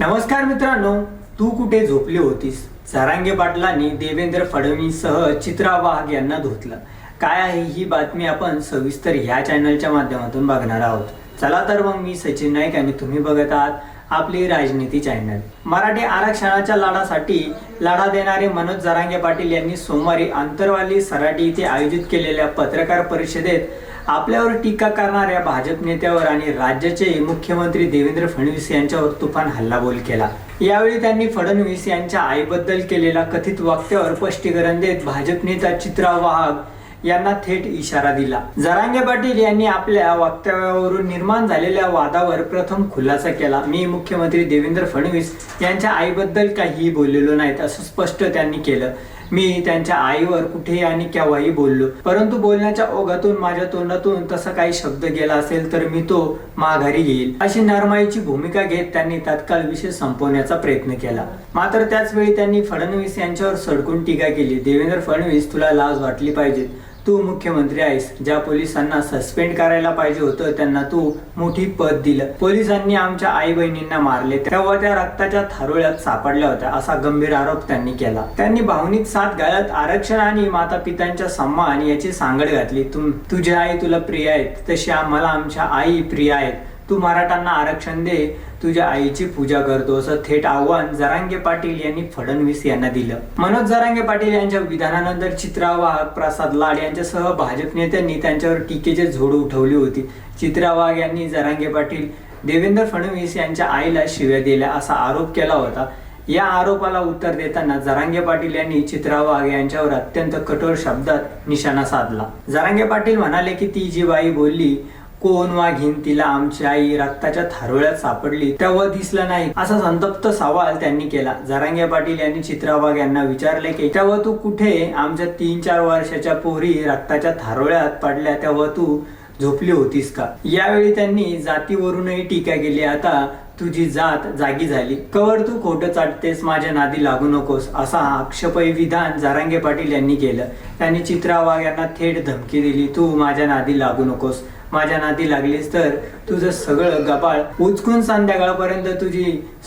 नमस्कार मित्रांनो तू कुठे झोपली होतीस? सारांगे पाटलांनी देवेंद्र फडणवीससह चित्रा वाघ यांना धुतलं. काय आहे ही बातमी आपण सविस्तर ह्या चॅनलच्या माध्यमातून बघणार आहोत. चला तर मग मी सचिन नाईक आणि तुम्ही बघत आहात आपली राजनीती चॅनल. मराठी आरक्षणाच्या लढासाठी लढा देणारे मनोज जरांगे पाटील यांनी सोमवारी आंतरवाली सराटी येथे आयोजित केलेल्या पत्रकार परिषदेत आपल्यावर टीका करणाऱ्या भाजप नेत्यावर आणि राज्याचे मुख्यमंत्री देवेंद्र फडणवीस यांच्यावर तुफान हल्लाबोल केला. यावेळी त्यांनी फडणवीस यांच्या आईबद्दल केलेल्या कथित वक्त्यावर स्पष्टीकरण देत भाजप नेता चित्रा वाहक यांना थेट इशारा दिला. जरांगे पाटील यांनी आपल्या वक्तव्यावरून निर्माण झालेल्या वादावर प्रथम खुलासा केला. मी मुख्यमंत्री देवेंद्र फडणवीस यांच्या आईबद्दल काहीही बोललेलो नाहीत असं स्पष्ट त्यांनी केलं. मी त्यांच्या आईवर कुठेही आणि केव्हाही बोललो. परंतु बोलण्याच्या ओघातून माझ्या तोंडातून तसा काही शब्द गेला असेल तर मी तो माघारी घेईल. अशी नरमाईची भूमिका घेत त्यांनी तात्काळ विषय संपवण्याचा प्रयत्न केला. मात्र त्याच वेळी त्यांनी फडणवीस यांच्यावर सडकून टीका केली. देवेंद्र फडणवीस तुला लाज वाटली पाहिजे. तू मुख्यमंत्री आहेस. ज्या पोलिसांना सस्पेंड करायला पाहिजे होतं त्यांना तू मोठी पद दिलं. पोलिसांनी आमच्या आई बहिणींना मारले. तेव्हा त्या रक्ताच्या थारोळ्यात सापडल्या होत्या असा गंभीर आरोप त्यांनी केला. त्यांनी भावनिक साथ घालत आरक्षण आणि माता पित्यांच्या सम्मान याची सांगड घातली. तुम तुझी आई तुला प्रिय आहेत. तशी आम्हाला आमच्या आई प्रिय आहेत. तू मराठांना आरक्षण दे तुझ्या आईची पूजा करतो असं थेट आव्हान जरांगे पाटील यांनी फडणवीस यांना दिलं. मनोज जरांगे पाटील यांच्या विधानानंतर चित्रावाग प्रसाद लाड यांच्यासह भाजप नेत्यांनी त्यांच्यावर टीकेचे झोड उठवली होती. चित्रावाग यांनी जरांगे पाटील देवेंद्र फडणवीस यांच्या आईला शिव्या दिल्या असा आरोप केला होता. या आरोपाला उत्तर देताना जरांगे पाटील यांनी चित्रा वाघ यांच्यावर अत्यंत कठोर शब्दात निशाणा साधला. जरांगे पाटील म्हणाले की ती जी बाई बोलली कोण वाघीन तिला आमची आई रक्ताच्या थारोळ्यात सापडली तेव्हा दिसलं नाही असा संतप्त सवाल त्यांनी केला. जरांगे पाटील यांनी चित्रा वाघ यांना विचारले की तेव्हा तू कुठे? आमच्या तीन चार वर्षाच्या पोरी रक्ताच्या थारोळ्यात पडल्या तेव्हा तू झोपली होतीस का? यावेळी त्यांनी जातीवरूनही टीका केली. आता तुझी जात जागी झाली. कवर तू खोटं चाटतेस माझ्या नादी लागू नकोस असा आक्षेपही विधान जारांगे पाटील यांनी केलं. त्यांनी चित्रा वाघ यांना थेट धमकी दिली तू माझ्या नादी लागू नकोस. माझ्या नादी लागलीस तर तुझं सगळं गपाळ उचकून संध्याकाळपर्यंत तुझी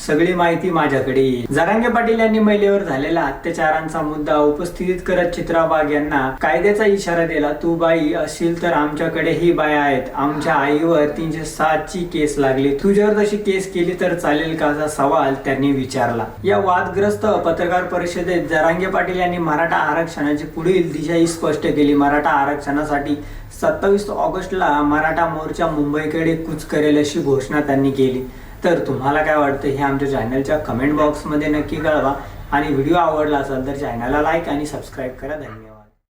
सगळी माहिती माझ्याकडे येईल. जरांगे पाटील यांनी महिलेवर झालेला अत्याचारांचा मुद्दा उपस्थित करत चित्रा बाग यांना कायद्याचा इशारा दिला तू बाई असशील तर आमच्याकडे ही बाया आहेत. आमच्या आईवर तीनशे सात ची केस लागली. तू जर तशी केस केली तर चालेल का? असा सवाल त्यांनी विचारला. या वादग्रस्त पत्रकार परिषदेत जरांगे पाटील यांनी मराठा आरक्षणाची पुढील दिशाही स्पष्ट केली. मराठा आरक्षणासाठी सत्तावीस ऑगस्टला मराठा मोर्चा मुंबईकडे कूच करेल अशी घोषणा त्यांनी केली. तर तुम्हाला काय वाटतं हे आमच्या चॅनलच्या कमेंट बॉक्समध्ये नक्की कळवा. आणि व्हिडिओ आवडला असेल तर चॅनलला लाईक आणि सबस्क्राईब करा. धन्यवाद.